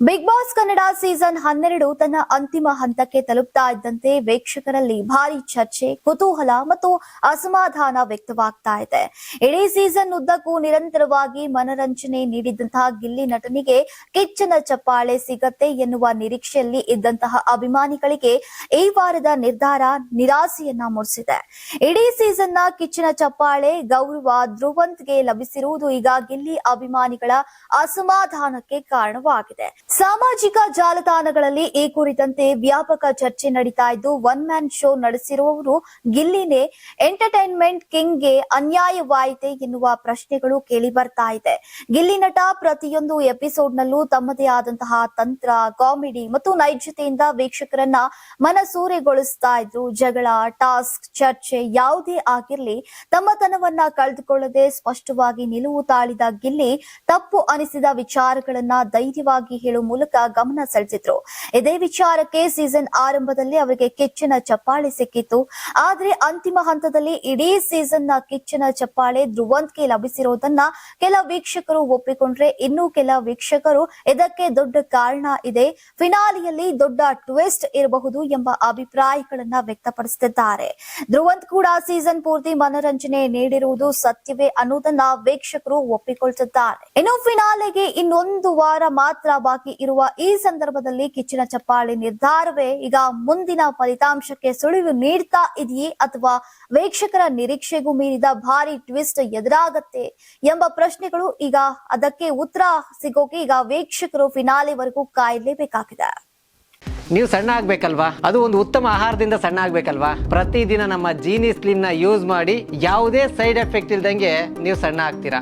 Big boss Kannada season ಹನ್ನೆರಡು ತನ್ನ ಅಂತಿಮ ಹಂತಕ್ಕೆ ತಲುಪ್ತಾ ಇದ್ದಂತೆ ವೀಕ್ಷಕರಲ್ಲಿ ಭಾರಿ ಚರ್ಚೆ, ಕುತೂಹಲ ಮತ್ತು ಅಸಮಾಧಾನ ವ್ಯಕ್ತವಾಗ್ತಾ ಇದೆ. ಇಡೀ ಸೀಸನ್ ಉದ್ದಕ್ಕೂ ನಿರಂತರವಾಗಿ ಮನರಂಜನೆ ನೀಡಿದಂತಹ ಗಿಲ್ಲಿ ನಟನಿಗೆ ಕಿಚ್ಚನ ಚಪ್ಪಾಳೆ ಸಿಗತ್ತೆ ಎನ್ನುವ ನಿರೀಕ್ಷೆಯಲ್ಲಿ ಇದ್ದಂತಹ ಅಭಿಮಾನಿಗಳಿಗೆ ಈ ವಾರದ ನಿರ್ಧಾರ ನಿರಾಸೆಯನ್ನ ಮೂಡಿಸಿದೆ. ಇಡೀ ಸೀಸನ್ನ ಕಿಚ್ಚನ ಚಪ್ಪಾಳೆ ಗೌರವ ಧ್ರುವಂತ್ಗೆ ಲಭಿಸಿರುವುದು ಈಗ ಗಿಲ್ಲಿ ಅಭಿಮಾನಿಗಳ ಅಸಮಾಧಾನಕ್ಕೆ ಕಾರಣವಾಗಿದೆ. ಸಾಮಾಜಿಕ ಜಾಲತಾಣಗಳಲ್ಲಿ ಈ ಕುರಿತಂತೆ ವ್ಯಾಪಕ ಚರ್ಚೆ ನಡೀತಾ ಇದ್ದು, ಒನ್ ಮ್ಯಾನ್ ಶೋ ನಡೆಸಿರುವವರು ಗಿಲ್ಲಿನೇ ಎಂಟರ್ಟೈನ್ಮೆಂಟ್ ಕಿಂಗ್ಗೆ ಅನ್ಯಾಯವಾಯಿತೆ ಎನ್ನುವ ಪ್ರಶ್ನೆಗಳು ಕೇಳಿ ಬರ್ತಾ ಇದೆ. ಗಿಲ್ಲಿ ನಟ ಪ್ರತಿಯೊಂದು ಎಪಿಸೋಡ್ನಲ್ಲೂ ತಮ್ಮದೇ ಆದಂತಹ ತಂತ್ರ, ಕಾಮಿಡಿ ಮತ್ತು ನೈಜತೆಯಿಂದ ವೀಕ್ಷಕರನ್ನ ಮನಸೂರೆಗೊಳಿಸ್ತಾ ಇದ್ರು. ಜಗಳ, ಟಾಸ್ಕ್, ಚರ್ಚೆ ಯಾವುದೇ ಆಗಿರ್ಲಿ, ತಮ್ಮತನವನ್ನ ಕಳೆದುಕೊಳ್ಳದೆ ಸ್ಪಷ್ಟವಾಗಿ ನಿಲುವು ತಾಳಿದ ಗಿಲ್ಲಿ ತಪ್ಪು ಅನಿಸಿದ ವಿಚಾರಗಳನ್ನ ಧೈರ್ಯವಾಗಿ ಹೇಳುವ ಮೂಲಕ ಗಮನ ಸೆಳೆಸಿದ್ರು. ಇದೇ ವಿಚಾರಕ್ಕೆ ಸೀಸನ್ ಆರಂಭದಲ್ಲಿ ಅವರಿಗೆ ಕಿಚ್ಚನ ಚಪ್ಪಾಳೆ ಸಿಕ್ಕಿತ್ತು. ಆದ್ರೆ ಅಂತಿಮ ಹಂತದಲ್ಲಿ ಇಡೀ ಸೀಸನ್ನ ಕಿಚ್ಚನ ಚಪ್ಪಾಳೆ ಧ್ರುವಂತ್ಗೆ ಲಭಿಸಿರುವುದನ್ನ ಕೆಲ ವೀಕ್ಷಕರು ಒಪ್ಪಿಕೊಂಡ್ರೆ ಇನ್ನೂ ಕೆಲ ವೀಕ್ಷಕರು ಇದಕ್ಕೆ ದೊಡ್ಡ ಕಾರಣ ಇದೆ. ಫಿನಾಲಿಯಲ್ಲಿ ದೊಡ್ಡ ಟ್ವಿಸ್ಟ್ ಇರಬಹುದು ಎಂಬ ಅಭಿಪ್ರಾಯಗಳನ್ನ ವ್ಯಕ್ತಪಡಿಸುತ್ತಿದ್ದಾರೆ. ಧ್ರುವಂತ್ ಕೂಡ ಸೀಸನ್ ಪೂರ್ತಿ ಮನರಂಜನೆ ನೀಡಿರುವುದು ಸತ್ಯವೇ ಅನ್ನೋದನ್ನ ವೀಕ್ಷಕರು ಒಪ್ಪಿಕೊಳ್ತಿದ್ದಾರೆ. ಇನ್ನು ಫಿನಾಲೆಗೆ ಇನ್ನೊಂದು ವಾರ ಮಾತ್ರ ಬಾಕಿ ಇರುವ ಈ ಸಂದರ್ಭದಲ್ಲಿ ಕಿಚ್ಚಿನ ಚಪ್ಪಾಳೆ ನಿರ್ಧಾರವೇ ಈಗ ಮುಂದಿನ ಫಲಿತಾಂಶಕ್ಕೆ ಸುಳಿವು ನೀಡ್ತಾ ಇದೆಯೇ ಅಥವಾ ವೀಕ್ಷಕರ ನಿರೀಕ್ಷೆಗೂ ಮೀರಿದ ಭಾರಿ ಟ್ವಿಸ್ಟ್ ಎದುರಾಗತ್ತೆ ಎಂಬ ಪ್ರಶ್ನೆಗಳು ಈಗ ಅದಕ್ಕೆ ಉತ್ತರ ಸಿಗೋಕೆ ಈಗ ವೀಕ್ಷಕರು ಫಿನಾಲೆವರೆಗೂ ಕಾಯಲೇಬೇಕಾಗಿದೆ. ನೀವು ಸಣ್ಣ ಆಗ್ಬೇಕಲ್ವಾ? ಅದು ಒಂದು ಉತ್ತಮ ಆಹಾರದಿಂದ ಸಣ್ಣ ಆಗ್ಬೇಕಲ್ವಾ? ಪ್ರತಿದಿನ ನಮ್ಮ ಜೀನಿ ಸ್ಲಿಮ್ನ ಯೂಸ್ ಮಾಡಿ ಯಾವುದೇ ಸೈಡ್ ಎಫೆಕ್ಟ್ ಇಲ್ದಂಗೆ ನೀವು ಸಣ್ಣ ಆಗ್ತೀರಾ?